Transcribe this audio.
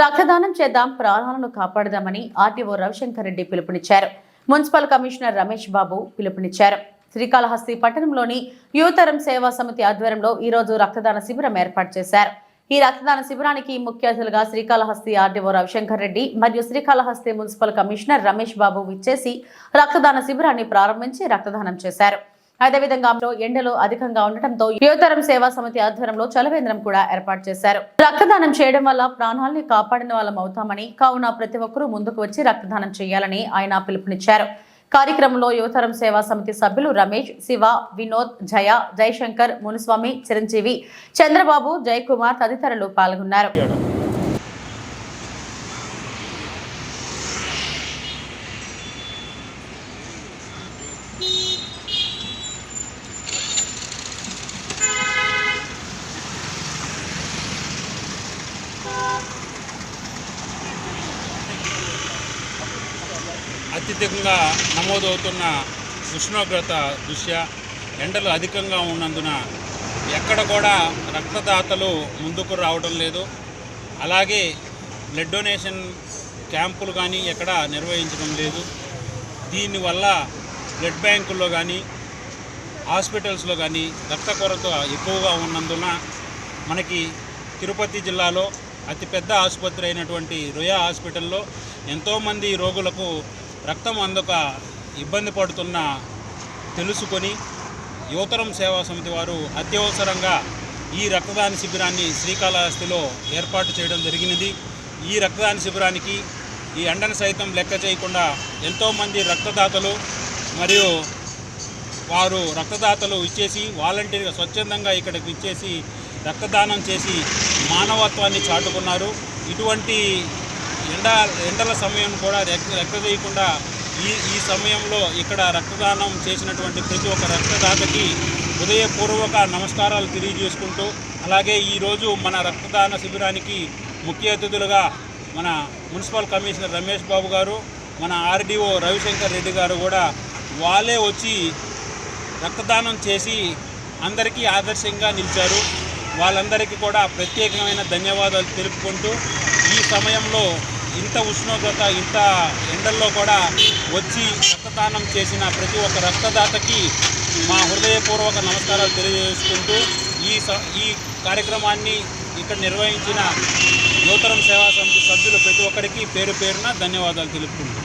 రక్తదానం చేద్దాం ప్రాణాలను కాపాడదామని ఆర్టీఓ రవిశంకర్ రెడ్డి పిలుపునిచ్చారు. మున్సిపల్ కమిషనర్ రమేష్ బాబు పిలుపునిచ్చారు. శ్రీకాళహస్తి పట్టణంలోని యువతరం సేవా సమితి ఆధ్వర్యంలో ఈరోజు రక్తదాన శిబిరం ఏర్పాటు చేశారు. ఈ రక్తదాన శిబిరానికి ముఖ్య అతిథులుగా శ్రీకాళహస్తి ఆర్డీఓ రవిశంకర్ రెడ్డి మరియు శ్రీకాళహస్తి మున్సిపల్ కమిషనర్ రమేష్ బాబు విచ్చేసి రక్తదాన శిబిరాన్ని ప్రారంభించి రక్తదానం చేశారు. అదేవిధంగా ఎండలు అధికంగా ఉండటంతో యువతరం సేవా సమితి ఆధ్వర్యంలో చలవేంద్రం కూడా ఏర్పాటు చేశారు. రక్తదానం చేయడం వల్ల ప్రాణాల్ని కాపాడిన వాళ్ళం అవుతామని కావున ప్రతి ఒక్కరూ ముందుకు వచ్చి రక్తదానం చేయాలని ఆయన పిలుపునిచ్చారు. కార్యక్రమంలో యువతరం సేవా సమితి సభ్యులు రమేష్ శివ వినోద్ జయ జయశంకర్ మునుస్వామి చిరంజీవి చంద్రబాబు జయకుమార్ తదితరులు పాల్గొన్నారు. అత్యధికంగా నమోదవుతున్న ఉష్ణోగ్రత దృష్ట్యా ఎండలు అధికంగా ఉన్నందున ఎక్కడ కూడా రక్తదాతలు ముందుకు రావడం లేదు. అలాగే బ్లడ్ డొనేషన్ క్యాంపులు కానీ ఎక్కడ నిర్వహించడం లేదు. దీనివల్ల బ్లడ్ బ్యాంకుల్లో కానీ హాస్పిటల్స్లో కానీ రక్త కొరత ఎక్కువగా ఉన్నందున మనకి తిరుపతి జిల్లాలో అతిపెద్ద ఆసుపత్రి అయినటువంటి రుయా హాస్పిటల్లో ఎంతోమంది రోగులకు రక్తం అందక ఇబ్బంది పడుతున్న తెలుసుకొని యువతరం సేవా సమితి వారు అత్యవసరంగా ఈ రక్తదాన శిబిరాన్ని శ్రీకాళహస్తిలో ఏర్పాటు చేయడం జరిగినది. ఈ రక్తదాన శిబిరానికి ఈ ఎండను సైతం లెక్క చేయకుండా ఎంతోమంది రక్తదాతలు మరియు వారు రక్తదాతలు ఇచ్చేసి వాలంటీర్గా స్వచ్ఛందంగా ఇక్కడికి ఇచ్చేసి రక్తదానం చేసి మానవత్వాన్ని చాటుకున్నారు. ఇటువంటి ఎండ ఎండల సమయం కూడా రెక్క ఈ ఈ సమయంలో ఇక్కడ రక్తదానం చేసినటువంటి ప్రతి ఒక్క రక్తదాతకి హృదయపూర్వక నమస్కారాలు తెలియజేసుకుంటూ అలాగే ఈరోజు మన రక్తదాన శిబిరానికి ముఖ్య అతిథులుగా మన మున్సిపల్ కమిషనర్ రమేష్ బాబు గారు మన ఆర్డీఓ రవిశంకర్ రెడ్డి గారు కూడా వాళ్ళే వచ్చి రక్తదానం చేసి అందరికీ ఆదర్శంగా నిలిచారు. వాళ్ళందరికీ కూడా ప్రత్యేకమైన ధన్యవాదాలు తెలుపుకుంటూ ఈ సమయంలో ఇంత ఉష్ణోగ్రత ఇంత ఎండల్లో కూడా వచ్చి రక్తదానం చేసిన ప్రతి ఒక్క రక్తదాతకి మా హృదయపూర్వక నమస్కారాలు తెలియజేసుకుంటూ ఈ స ఈ కార్యక్రమాన్ని ఇక్కడ నిర్వహించిన యువతరం సేవా సమితి సభ్యులు ప్రతి ఒక్కరికి పేరు పేరున ధన్యవాదాలు తెలుపుకుంటున్నాను